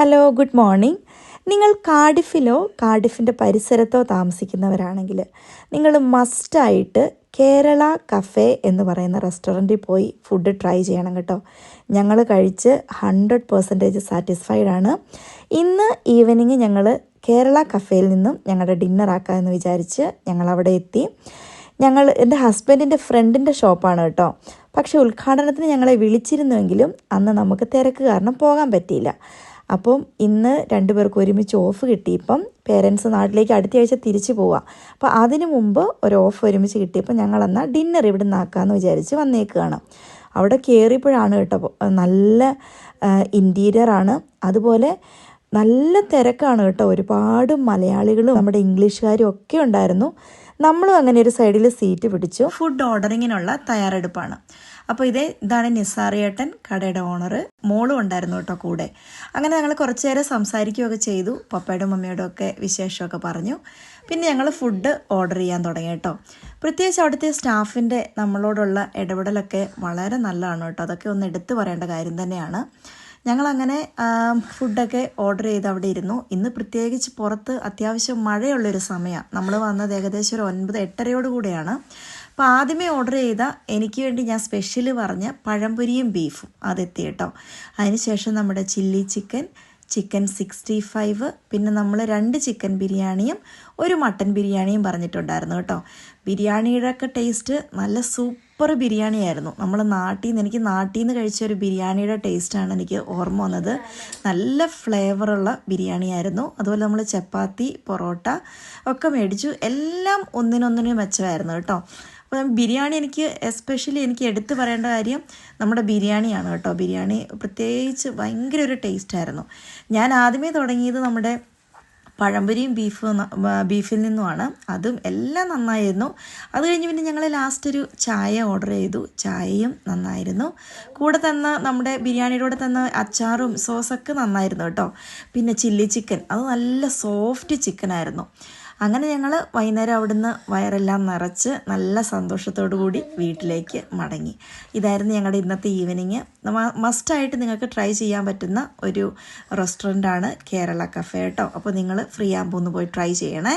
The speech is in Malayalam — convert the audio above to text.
ഹലോ ഗുഡ് മോർണിംഗ് നിങ്ങൾ കാർഡിഫിലോ കാർഡിഫിന്റെ പരിസരത്തോ താമസിക്കുന്നവരാണെങ്കിൽ നിങ്ങൾ മസ്റ്റായിട്ട് കേരള കഫേ എന്ന് പറയുന്ന റെസ്റ്റോറന്റിൽ പോയി ഫുഡ് ട്രൈ ചെയ്യണം കേട്ടോ. ഞങ്ങൾ കഴിച്ച് ഹൺഡ്രഡ് പെർസെന്റേജ് സാറ്റിസ്ഫൈഡ് ആണ്. ഇന്ന് ഈവനിങ് ഞങ്ങൾ കേരള കഫേയിൽ നിന്നും ഞങ്ങളുടെ ഡിന്നർ ആക്കാമെന്ന് വിചാരിച്ച് ഞങ്ങൾ അവിടെ എത്തി. ഞങ്ങൾ എന്റെ ഹസ്ബൻഡിന്റെ ഫ്രണ്ടിന്റെ ഷോപ്പാണ് കേട്ടോ. പക്ഷേ ഉദ്ഘാടനത്തിന് ഞങ്ങളെ വിളിച്ചിരുന്നുവെങ്കിലും അന്ന് നമുക്ക് തിരക്ക് കാരണം പോകാൻ പറ്റിയില്ല. അപ്പം ഇന്ന് രണ്ടുപേർക്കും ഒരുമിച്ച് ഓഫ് കിട്ടി. ഇപ്പം പേരൻസ് നാട്ടിലേക്ക് അടുത്ത ആഴ്ച തിരിച്ചു പോവാം. അപ്പോൾ അതിന് മുമ്പ് ഒരു ഓഫ് ഒരുമിച്ച് കിട്ടിയപ്പോൾ ഞങ്ങളെന്നാൽ ഡിന്നർ ഇവിടെ നിന്നാക്കാമെന്ന് വിചാരിച്ച് വന്നേക്കുകയാണ് അവിടെ കയറിയപ്പോഴാണ് കേട്ടോ. നല്ല ഇന്റീരിയറാണ് അതുപോലെ നല്ല തിരക്കാണ് കേട്ടോ. ഒരുപാട് മലയാളികളും നമ്മുടെ ഇംഗ്ലീഷുകാരും ഒക്കെ ഉണ്ടായിരുന്നു. നമ്മളും അങ്ങനെ ഒരു സൈഡിൽ സീറ്റ് പിടിച്ചു. ഫുഡ് ഓർഡറിങ്ങിനുള്ള തയ്യാറെടുപ്പാണ്. അപ്പോൾ ഇതേ ഇതാണ് നിസാറിയേട്ടൻ കടയുടെ ഓണർ മോളും ഉണ്ടായിരുന്നു കേട്ടോ കൂടെ. അങ്ങനെ ഞങ്ങൾ കുറച്ച് നേരം സംസാരിക്കുകയൊക്കെ ചെയ്തു. പപ്പയുടെ മമ്മിയുടെ ഒക്കെ വിശേഷമൊക്കെ പറഞ്ഞു. പിന്നെ ഞങ്ങൾ ഫുഡ് ഓർഡർ ചെയ്യാൻ തുടങ്ങി കേട്ടോ. പ്രത്യേകിച്ച് അവിടുത്തെ സ്റ്റാഫിന്റെ നമ്മളോടുള്ള ഇടപെടലൊക്കെ വളരെ നല്ലതാണ് കേട്ടോ. അതൊക്കെ ഒന്ന് എടുത്തു പറയേണ്ട കാര്യം തന്നെയാണ്. ഞങ്ങളങ്ങനെ ഫുഡൊക്കെ ഓർഡർ ചെയ്ത് അവിടെ ഇരുന്നു. ഇന്ന് പ്രത്യേകിച്ച് പുറത്ത് അത്യാവശ്യം മഴയുള്ളൊരു സമയമാണ് നമ്മൾ വന്നത് ഏകദേശം ഒരു ഒൻപത് എട്ടരയോട് കൂടെയാണ്. അപ്പോൾ ആദ്യമേ ഓർഡർ ചെയ്ത എനിക്ക് വേണ്ടി ഞാൻ സ്പെഷ്യൽ പറഞ്ഞ പഴംപൊരിയും ബീഫും അതെത്തി കേട്ടോ. അതിനുശേഷം നമ്മുടെ chilli chicken chicken sixty five പിന്നെ നമ്മൾ രണ്ട് ചിക്കൻ ബിരിയാണിയും ഒരു മട്ടൻ ബിരിയാണിയും പറഞ്ഞിട്ടുണ്ടായിരുന്നു കേട്ടോ. ബിരിയാണിയുടെ ഒക്കെ ടേസ്റ്റ് നല്ല സൂപ്പർ ബിരിയാണി ആയിരുന്നു നമ്മൾ നാട്ടിൽ നിന്ന് എനിക്ക് നാട്ടിൽ നിന്ന് കഴിച്ച ഒരു ബിരിയാണിയുടെ ടേസ്റ്റാണ് എനിക്ക് ഓർമ്മ വന്നത്. നല്ല ഫ്ലേവറുള്ള ബിരിയാണി ആയിരുന്നു അതുപോലെ നമ്മൾ ചപ്പാത്തി പൊറോട്ട ഒക്കെ മേടിച്ചു. എല്ലാം ഒന്നിനൊന്നിനും മെച്ചമായിരുന്നു കേട്ടോ. അപ്പം ബിരിയാണി എനിക്ക് എസ്പെഷ്യലി എനിക്ക് എടുത്തു പറയേണ്ട കാര്യം നമ്മുടെ ബിരിയാണിയാണ് കേട്ടോ. ബിരിയാണി പ്രത്യേകിച്ച് ഭയങ്കര ഒരു ടേസ്റ്റായിരുന്നു ഞാൻ ആദ്യമേ തുടങ്ങിയത് നമ്മുടെ പഴംപൊരിയും ബീഫ് ബീഫിൽ നിന്നുമാണ്. അതും എല്ലാം നന്നായിരുന്നു. അത് കഴിഞ്ഞ് പിന്നെ ഞങ്ങൾ ലാസ്റ്റ് ഒരു ചായ ഓർഡർ ചെയ്തു. ചായയും നന്നായിരുന്നു. കൂടെ തന്ന നമ്മുടെ ബിരിയാണിയുടെ കൂടെ തന്ന അച്ചാറും സോസൊക്കെ നന്നായിരുന്നു കേട്ടോ. പിന്നെ ചില്ലി ചിക്കൻ അത് നല്ല സോഫ്റ്റ് ചിക്കൻ ആയിരുന്നു. അങ്ങനെ ഞങ്ങൾ വൈകുന്നേരം അവിടുന്ന് വയറെല്ലാം നിറച്ച് നല്ല സന്തോഷത്തോടു കൂടി വീട്ടിലേക്ക് മടങ്ങി. ഇതായിരുന്നു ഞങ്ങളുടെ ഇന്നത്തെ ഈവനിങ് മസ്റ്റായിട്ട് നിങ്ങൾക്ക് ട്രൈ ചെയ്യാൻ പറ്റുന്ന ഒരു റെസ്റ്റോറന്റാണ് കേരള കഫേ കേട്ടോ. അപ്പോൾ നിങ്ങൾ ഫ്രീ ആകുമ്പോൾ ഒന്ന് പോയി ട്രൈ ചെയ്യണേ.